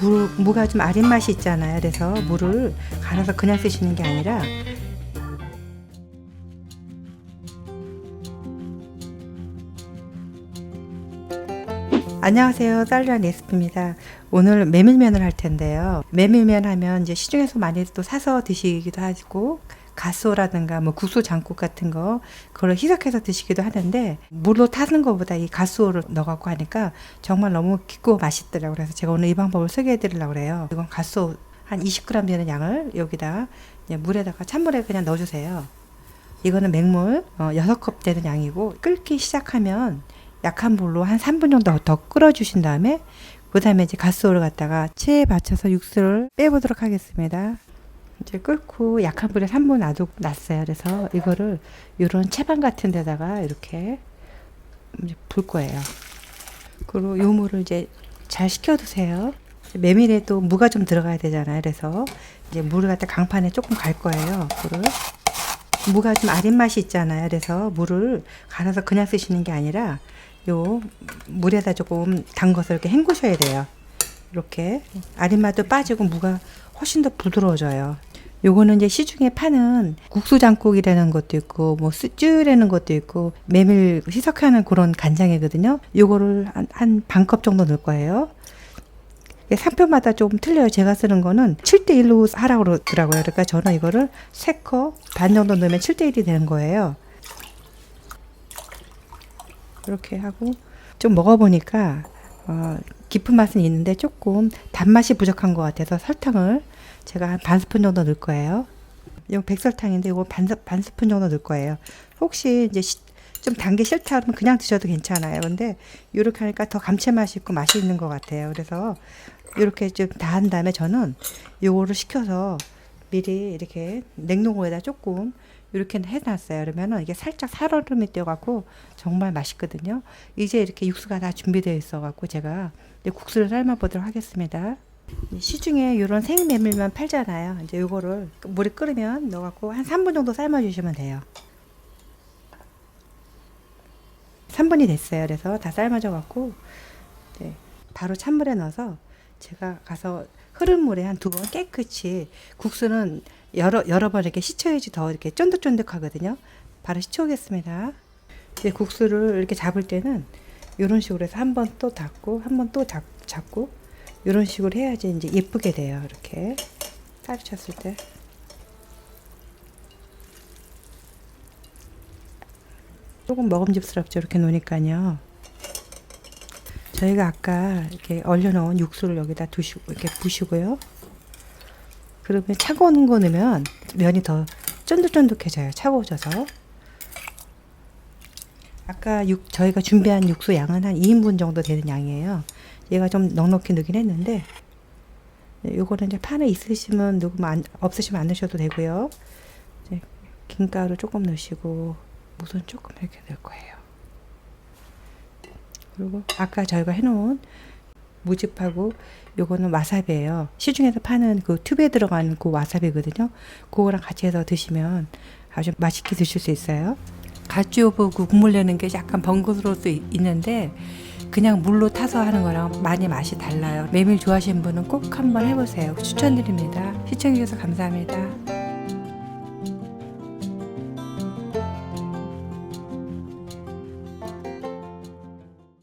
물, 무가 좀 아린 맛이 있잖아요. 그래서 물을 갈아서 그냥 쓰시는 게 아니라 안녕하세요. 쌀리란 레시피입니다. 오늘 메밀면을 할 텐데요. 메밀면 하면 이제 시중에서 많이 또 사서 드시기도 하고 가스오라든가 뭐 국수 장국 같은 거 그걸 희석해서 드시기도 하는데 물로 타는 것보다 이 가스오를 넣어갖고 하니까 정말 너무 깊고 맛있더라고요. 그래서 제가 오늘 이 방법을 소개해 드리려고 그래요. 이건 가스오 한 20g 되는 양을 여기다 물에다가 찬물에 그냥 넣어주세요. 이거는 맹물 어, 6컵 되는 양이고 끓기 시작하면 약한 불로 한 3분 정도 더 끓여주신 다음에 그 다음에 이제 가스오를 갖다가 체에 받쳐서 육수를 빼보도록 하겠습니다. 이제 끓고 약한 불에 3분 놔두 놨어요. 그래서 이거를 이런 채반 같은 데다가 이렇게 불 거예요. 그리고 요 물을 이제 잘 식혀두세요. 메밀에 또 무가 좀 들어가야 되잖아요. 그래서 이제 물을 갖다 강판에 조금 갈 거예요. 물을 무가 좀 아린 맛이 있잖아요. 그래서 물을 갈아서 그냥 쓰시는 게 아니라 요 물에다 조금 담궈서 이렇게 헹구셔야 돼요. 이렇게 아린 맛도 빠지고 무가 훨씬 더 부드러워져요. 요거는 이제 시중에 파는 국수 장국이라는 것도 있고 뭐 스튜라는 것도 있고 메밀 희석하는 그런 간장이거든요. 요거를 한, 한 반컵 정도 넣을 거예요. 상표마다 조금 틀려요. 제가 쓰는 거는 7대1로 하라고 그러더라고요. 그러니까 저는 이거를 3컵 반 정도 넣으면 7대1이 되는 거예요. 이렇게 하고 좀 먹어보니까 어, 깊은 맛은 있는데 조금 단맛이 부족한 것 같아서 설탕을 제가 한 반 스푼 정도 넣을 거예요. 이거 백설탕인데 이거 반, 반 스푼 정도 넣을 거예요. 혹시 이제 시, 좀 단게 싫다 그러면 그냥 드셔도 괜찮아요. 근데 이렇게 하니까 더 감칠맛이 있고 맛이 있는 것 같아요. 그래서 이렇게 좀 다 한 다음에 저는 요거를 식혀서 미리 이렇게 냉동고에다 조금 이렇게 해놨어요. 그러면은 이게 살짝 살얼음이 뛰어갖고 정말 맛있거든요. 이제 이렇게 육수가 다 준비되어 있어갖고 제가 국수를 삶아보도록 하겠습니다. 시중에 이런 생메밀만 팔잖아요. 이제 요거를 물이 끓으면 넣어갖고 한 3분 정도 삶아주시면 돼요. 3분이 됐어요. 그래서 다 삶아져갖고 네, 바로 찬물에 넣어서 제가 가서 흐른 물에 한 두 번 깨끗이 국수는 여러 여러 번 이렇게 씻어야지 더 이렇게 쫀득쫀득하거든요. 바로 씻어오겠습니다. 이제 국수를 이렇게 잡을 때는 이런 식으로 해서 한 번 또 닫고 한 번 또 잡고 이런 식으로 해야지 이제 예쁘게 돼요. 이렇게 딸 쳤을 때. 조금 먹음직스럽죠. 이렇게 놓으니까요. 저희가 아까 이렇게 얼려놓은 육수를 여기다 두시고 이렇게 부시고요. 그러면 차가운 거 넣으면 면이 더 쫀득쫀득해져요. 차가워져서. 아까 육, 저희가 준비한 육수 양은 한 2인분 정도 되는 양이에요. 얘가 좀 넉넉히 넣긴 했는데 요거는 이제 판에 있으시면 넣으면 안, 없으시면 안 넣으셔도 되고요. 이제 김가루 조금 넣으시고 무슨 조금 이렇게 넣을 거예요. 그리고 아까 저희가 해놓은 무즙하고 요거는 와사비예요. 시중에서 파는 그 튜브에 들어가는 그 와사비거든요. 그거랑 같이 해서 드시면 아주 맛있게 드실 수 있어요. 가찌오브 그 국물 내는 게 약간 번거로울 수 있- 있는데 그냥 물로 타서 하는 거랑 많이 맛이 달라요. 메밀 좋아하시는 분은 꼭 한번 해보세요. 추천드립니다. 시청해주셔서 감사합니다.